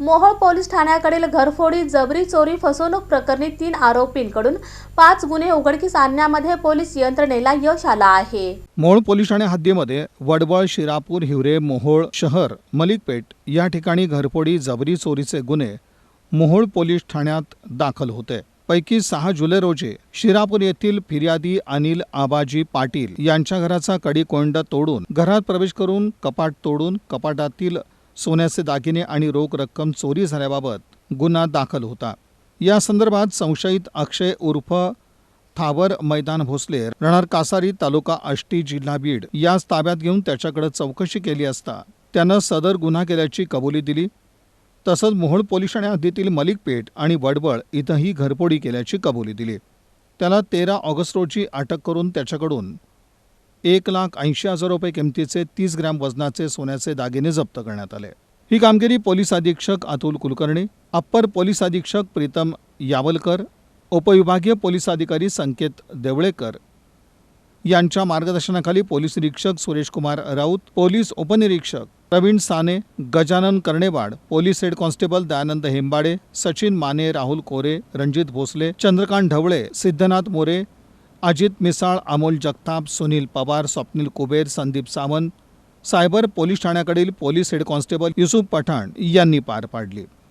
Mohol police ठाण्याकडील घरफोडी जबरी चोरी फसवणूक प्रकरणी तीन आरोपींकडून पाच गुन्हे उघडकीस आणण्यामध्ये पोलीस यंत्रणेला यश आलं आहे. मोहोळ पोलीस ठाणे हद्दीमध्ये वडवळ शिरापूर हिवरे मोहोळ शहर मलिकपेठ या ठिकाणी घरफोडी जबरी चोरीचे गुन्हे मोहोळ पोलीस ठाण्यात दाखल होते. पैकी सहा जुलै रोजी शिरापूर येथील फिर्यादी अनिल आबाजी पाटील यांच्या घराचा कडी कोंड तोडून घरात प्रवेश करून कपाट तोडून कपाटातील सोन्याचे दागिने आणि रोख रक्कम चोरी झाल्याबाबत गुन्हा दाखल होता. या संदर्भात संशयित अक्षय उर्फ थावर मैदान भोसले राहणार कासारी तालुका आष्टी जिल्हा बीड याच ताब्यात घेऊन त्याच्याकडे चौकशी केली असता त्यानं सदर गुन्हा केल्याची कबुली दिली. तसंच मोहोळ पोलीस ठाणे हद्दीतील मलिकपेठ आणि वडवळ इथंही घरफोडी केल्याची कबुली दिली. त्याला तेरा ऑगस्ट रोजी अटक करून त्याच्याकडून एक लाख ऐंशी हजार रुपये किमतीचे तीस ग्रॅम वजनाचे सोन्याचे दागिने जप्त करण्यात आले. ही कामगिरी पोलीस अधीक्षक अतुल कुलकर्णी अप्पर पोलीस अधीक्षक प्रीतम यावलकर उपविभागीय पोलीस अधिकारी संकेत देवळेकर यांच्या मार्गदर्शनाखाली पोलीस निरीक्षक सुरेश कुमार राऊत पोलीस उपनिरीक्षक Praveen Sane Gajanan Karnewad police head constable Dayanand Hembade Sachin Mane Rahul Kore Ranjit Bhosale Chandrakant Dhawale Siddhanath More Ajit Misal Amol Jagtap Sunil Pawar Swapnil Kuber Sandeep Sawant cyber police ठाण्याकडील police head constable Yusuf Pathan यांनी पार पाडली.